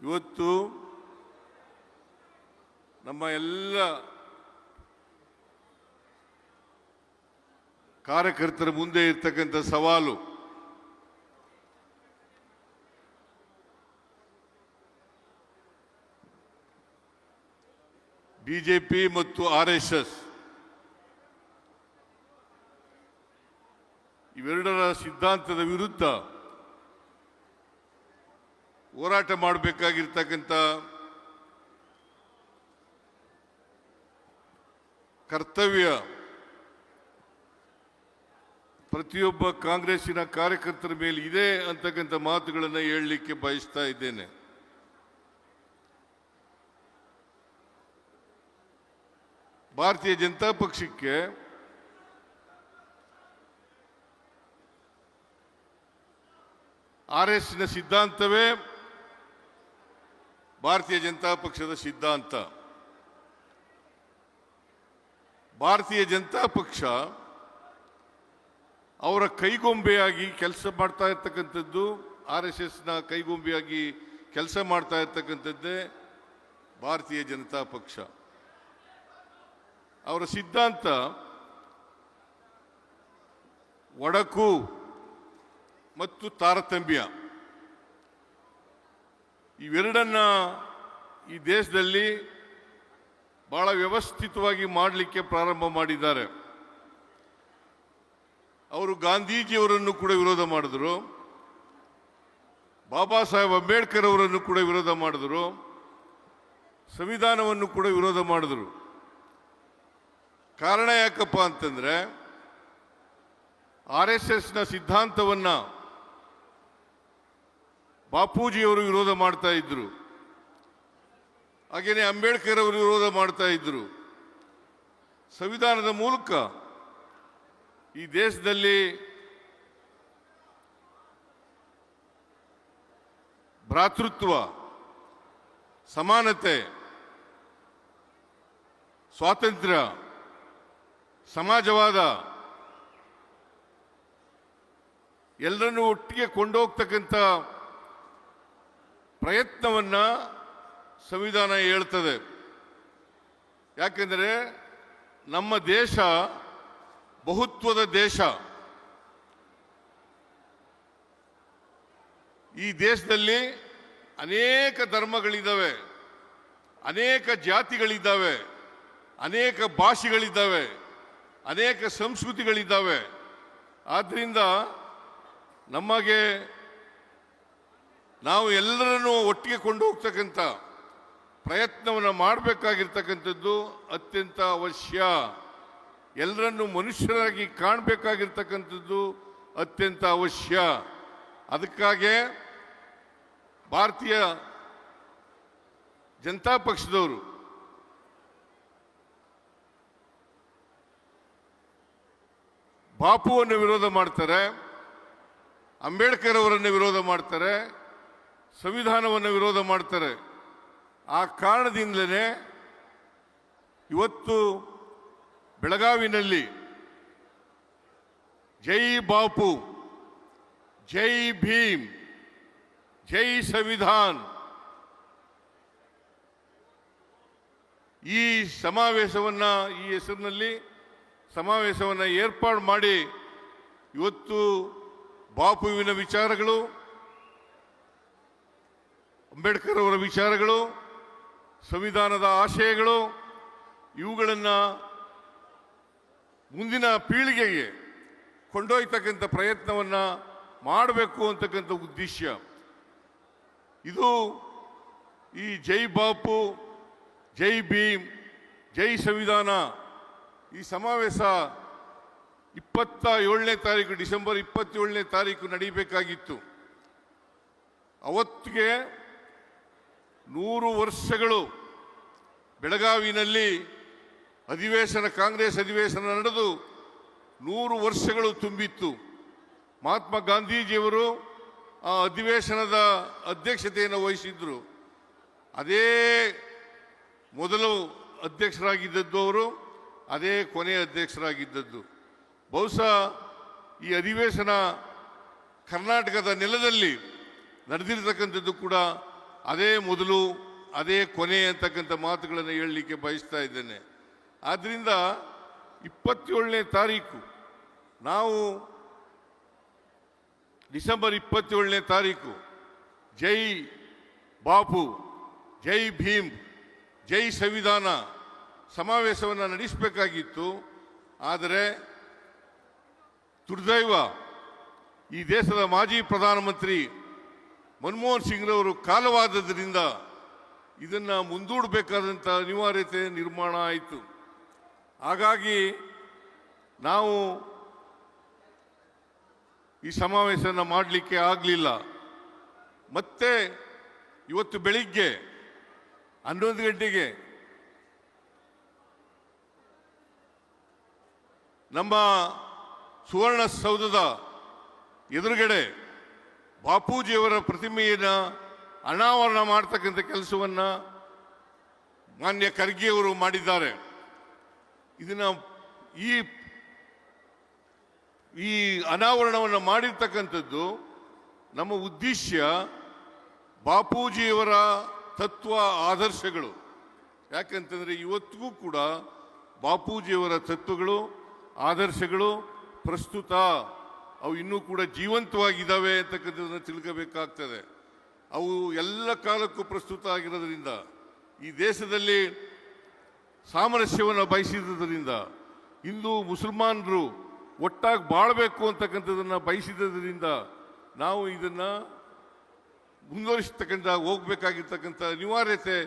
ಇವತ್ತು ನಮ್ಮ ಎಲ್ಲ ಕಾರ್ಯಕರ್ತರ ಮುಂದೆ ಇರ್ತಕ್ಕಂಥ ಸವಾಲು ಬಿಜೆಪಿ ಮತ್ತು ಆರ್ ಎಸ್ ಎಸ್ ಇವೆರಡರ ಸಿದ್ಧಾಂತದ ವಿರುದ್ಧ ಹೋರಾಟ ಮಾಡಬೇಕಾಗಿರ್ತಕ್ಕಂಥ ಕರ್ತವ್ಯ ಪ್ರತಿಯೊಬ್ಬ ಕಾಂಗ್ರೆಸ್ಸಿನ ಕಾರ್ಯಕರ್ತರ ಮೇಲೆ ಇದೆ ಅಂತಕ್ಕಂಥ ಮಾತುಗಳನ್ನು ಹೇಳಲಿಕ್ಕೆ ಬಯಸ್ತಾ ಇದ್ದೇನೆ. ಭಾರತೀಯ ಜನತಾ ಪಕ್ಷಕ್ಕೆ ಆರ್ ಎಸ್ನ ಸಿದ್ಧಾಂತವೇ ಭಾರತೀಯ ಜನತಾ ಪಕ್ಷದ ಸಿದ್ಧಾಂತ. ಭಾರತೀಯ ಜನತಾ ಪಕ್ಷ ಅವರ ಕೈಗೊಂಬೆಯಾಗಿ ಕೆಲಸ ಮಾಡ್ತಾ ಇರ್ತಕ್ಕಂಥದ್ದು, ಆರ್ ಎಸ್ ಎಸ್ನ ಕೈಗೊಂಬೆಯಾಗಿ ಕೆಲಸ ಮಾಡ್ತಾ ಇರ್ತಕ್ಕಂಥದ್ದೇ ಭಾರತೀಯ ಜನತಾ ಪಕ್ಷ. ಅವರ ಸಿದ್ಧಾಂತ ಒಡಕು ಮತ್ತು ತಾರತಮ್ಯ. ಇವೆರಡನ್ನ ಈ ದೇಶದಲ್ಲಿ ಬಹಳ ವ್ಯವಸ್ಥಿತವಾಗಿ ಮಾಡಲಿಕ್ಕೆ ಪ್ರಾರಂಭ ಮಾಡಿದ್ದಾರೆ. ಅವರು ಗಾಂಧೀಜಿಯವರನ್ನು ಕೂಡ ವಿರೋಧ ಮಾಡಿದ್ರು. ಬಾಬಾ ಸಾಹೇಬ್ ಅಂಬೇಡ್ಕರ್ ಅವರನ್ನು ಕೂಡ ವಿರೋಧ ಮಾಡಿದ್ರು. ಸಂವಿಧಾನವನ್ನು ಕೂಡ ವಿರೋಧ ಮಾಡಿದ್ರು. ಕಾರಣ ಯಾಕಪ್ಪ ಅಂತಂದ್ರೆ ಆರ್ ಎಸ್ ಎಸ್ನ ಸಿದ್ಧಾಂತವನ್ನ ಬಾಪೂಜಿಯವರು ವಿರೋಧ ಮಾಡ್ತಾ ಇದ್ರು. ಹಾಗೆಯೇ ಅಂಬೇಡ್ಕರ್ ಅವರು ವಿರೋಧ ಮಾಡ್ತಾ ಇದ್ರು. ಸಂವಿಧಾನದ ಮೂಲಕ ಈ ದೇಶದಲ್ಲಿ ಭ್ರಾತೃತ್ವ, ಸಮಾನತೆ, ಸ್ವಾತಂತ್ರ್ಯ, ಸಮಾಜವಾದ ಎಲ್ಲರನ್ನೂ ಒಟ್ಟಿಗೆ ಕೊಂಡೋಗ್ತಕ್ಕಂಥ ಪ್ರಯತ್ನವನ್ನ ಸಂವಿಧಾನ ಹೇಳ್ತದೆ. ಯಾಕೆಂದರೆ ನಮ್ಮ ದೇಶ ಬಹುತ್ವದ ದೇಶ. ಈ ದೇಶದಲ್ಲಿ ಅನೇಕ ಧರ್ಮಗಳಿದ್ದಾವೆ. ಅನೇಕ ಜಾತಿಗಳಿದ್ದಾವೆ. ಅನೇಕ ಭಾಷೆಗಳಿದ್ದಾವೆ. ಅನೇಕ ಸಂಸ್ಕೃತಿಗಳಿದ್ದಾವೆ. ಆದ್ದರಿಂದ ನಮಗೆ ನಾವು ಎಲ್ಲರನ್ನೂ ಒಟ್ಟಿಗೆ ಕೊಂಡು ಹೋಗ್ತಕ್ಕಂಥ ಪ್ರಯತ್ನವನ್ನು ಮಾಡಬೇಕಾಗಿರ್ತಕ್ಕಂಥದ್ದು ಅತ್ಯಂತ ಅವಶ್ಯ. ಎಲ್ಲರನ್ನು ಮನುಷ್ಯರಾಗಿ ಕಾಣಬೇಕಾಗಿರ್ತಕ್ಕಂಥದ್ದು ಅತ್ಯಂತ ಅವಶ್ಯ. ಅದಕ್ಕಾಗೆ ಭಾರತೀಯ ಜನತಾ ಪಕ್ಷದವರು ಬಾಪುವನ್ನು ವಿರೋಧ ಮಾಡ್ತಾರೆ, ಅಂಬೇಡ್ಕರ್ ಅವರನ್ನು ವಿರೋಧ ಮಾಡ್ತಾರೆ ಸಂವಿಧಾನವನ್ನು ವಿರೋಧ ಮಾಡ್ತಾರೆ. ಆ ಕಾರಣದಿಂದಲೇ ಇವತ್ತು ಬೆಳಗಾವಿನಲ್ಲಿ ಜೈ ಬಾಪು, ಜೈ ಭೀಮ್, ಜೈ ಸಂವಿಧಾನ್ ಈ ಸಮಾವೇಶವನ್ನು ಈ ಹೆಸರಿನಲ್ಲಿ ಸಮಾವೇಶವನ್ನು ಏರ್ಪಾಡು ಮಾಡಿ ಇವತ್ತು ಬಾಪುವಿನ ವಿಚಾರಗಳು ಅಂಬೇಡ್ಕರ್ ಅವರ ವಿಚಾರಗಳು, ಸಂವಿಧಾನದ ಆಶಯಗಳು, ಇವುಗಳನ್ನು ಮುಂದಿನ ಪೀಳಿಗೆಗೆ ಕೊಂಡೊಯ್ತಕ್ಕಂಥ ಪ್ರಯತ್ನವನ್ನು ಮಾಡಬೇಕು ಅಂತಕ್ಕಂಥ ಉದ್ದೇಶ. ಇದು ಈ ಜೈ ಬಾಪು, ಜೈ ಭೀಮ್, ಜೈ ಸಂವಿಧಾನ ಈ ಸಮಾವೇಶ ಇಪ್ಪತ್ತ ಏಳನೇ ತಾರೀಕು, ಡಿಸೆಂಬರ್ ಇಪ್ಪತ್ತೇಳನೇ ತಾರೀಕು ನಡೀಬೇಕಾಗಿತ್ತು. ಅವತ್ತಿಗೆ ನೂರು ವರ್ಷಗಳು ಬೆಳಗಾವಿನಲ್ಲಿ ಅಧಿವೇಶನ, ಕಾಂಗ್ರೆಸ್ ಅಧಿವೇಶನ ನಡೆದು ನೂರು ವರ್ಷಗಳು ತುಂಬಿತ್ತು. ಮಹಾತ್ಮ ಗಾಂಧೀಜಿಯವರು ಆ ಅಧಿವೇಶನದ ಅಧ್ಯಕ್ಷತೆಯನ್ನು ವಹಿಸಿದ್ದರು ಅದೇ ಮೊದಲು ಅಧ್ಯಕ್ಷರಾಗಿದ್ದದ್ದು ಅವರು, ಅದೇ ಕೊನೆ ಅಧ್ಯಕ್ಷರಾಗಿದ್ದದ್ದು. ಬಹುಶಃ ಈ ಅಧಿವೇಶನ ಕರ್ನಾಟಕದ ನೆಲದಲ್ಲಿ ನಡೆದಿರತಕ್ಕಂಥದ್ದು ಕೂಡ ಅದೇ ಮೊದಲು, ಅದೇ ಕೊನೆ ಅಂತಕ್ಕಂಥ ಮಾತುಗಳನ್ನು ಹೇಳಲಿಕ್ಕೆ ಬಯಸ್ತಾ ಇದ್ದೇನೆ. ಆದ್ದರಿಂದ ಇಪ್ಪತ್ತೇಳನೇ ತಾರೀಕು, ನಾವು ಡಿಸೆಂಬರ್ ಇಪ್ಪತ್ತೇಳನೇ ತಾರೀಕು, ಜೈ ಬಾಪು, ಜೈ ಭೀಮ್, ಜೈ ಸಂವಿಧಾನ ಸಮಾವೇಶವನ್ನು ನಡೆಸಬೇಕಾಗಿತ್ತು. ಆದರೆ ದುರ್ದೈವ ಈ ದೇಶದ ಮಾಜಿ ಪ್ರಧಾನಮಂತ್ರಿ ಮನಮೋಹನ್ ಸಿಂಗ್ರವರು ಕಾಲವಾದದ್ರಿಂದ ಇದನ್ನು ಮುಂದೂಡಬೇಕಾದಂಥ ಅನಿವಾರ್ಯತೆ ನಿರ್ಮಾಣ ಆಯಿತು. ಹಾಗಾಗಿ ನಾವು ಈ ಸಮಾವೇಶನ ಮಾಡಲಿಕ್ಕೆ ಆಗಲಿಲ್ಲ. ಮತ್ತೆ ಇವತ್ತು ಬೆಳಿಗ್ಗೆ ಹನ್ನೊಂದು ಗಂಟೆಗೆ ನಮ್ಮ ಸುವರ್ಣಸೌಧದ ಎದುರುಗಡೆ ಬಾಪೂಜಿಯವರ ಪ್ರತಿಮೆಯನ್ನು ಅನಾವರಣ ಮಾಡ್ತಕ್ಕಂಥ ಕೆಲಸವನ್ನು ಮಾನ್ಯ ಖರ್ಗೆಯವರು ಮಾಡಿದ್ದಾರೆ. ಇದನ್ನ ಈ ಈ ಅನಾವರಣವನ್ನು ಮಾಡಿರ್ತಕ್ಕಂಥದ್ದು ನಮ್ಮ ಉದ್ದೇಶ ಬಾಪೂಜಿಯವರ ತತ್ವ ಆದರ್ಶಗಳು. ಯಾಕಂತಂದರೆ ಇವತ್ತಿಗೂ ಕೂಡ ಬಾಪೂಜಿಯವರ ತತ್ವಗಳು, ಆದರ್ಶಗಳು ಪ್ರಸ್ತುತ. ಅವು ಇನ್ನೂ ಕೂಡ ಜೀವಂತವಾಗಿದ್ದಾವೆ ಅಂತಕ್ಕಂಥದ್ದನ್ನು ತಿಳ್ಕೋಬೇಕಾಗ್ತದೆ. ಅವು ಎಲ್ಲ ಕಾಲಕ್ಕೂ ಪ್ರಸ್ತುತ ಆಗಿರೋದ್ರಿಂದ, ಈ ದೇಶದಲ್ಲಿ ಸಾಮರಸ್ಯವನ್ನು ಬಯಸಿದ್ದರಿಂದ ಹಿಂದೂ ಮುಸಲ್ಮಾನರು ಒಟ್ಟಾಗಿ ಬಾಳಬೇಕು ಅಂತಕ್ಕಂಥದ್ದನ್ನು ಬಯಸಿದ್ದರಿಂದ ನಾವು ಇದನ್ನು ಮುಂದುವರಿಸ್ತಕ್ಕಂಥ, ಹೋಗಬೇಕಾಗಿರ್ತಕ್ಕಂಥ ಅನಿವಾರ್ಯತೆ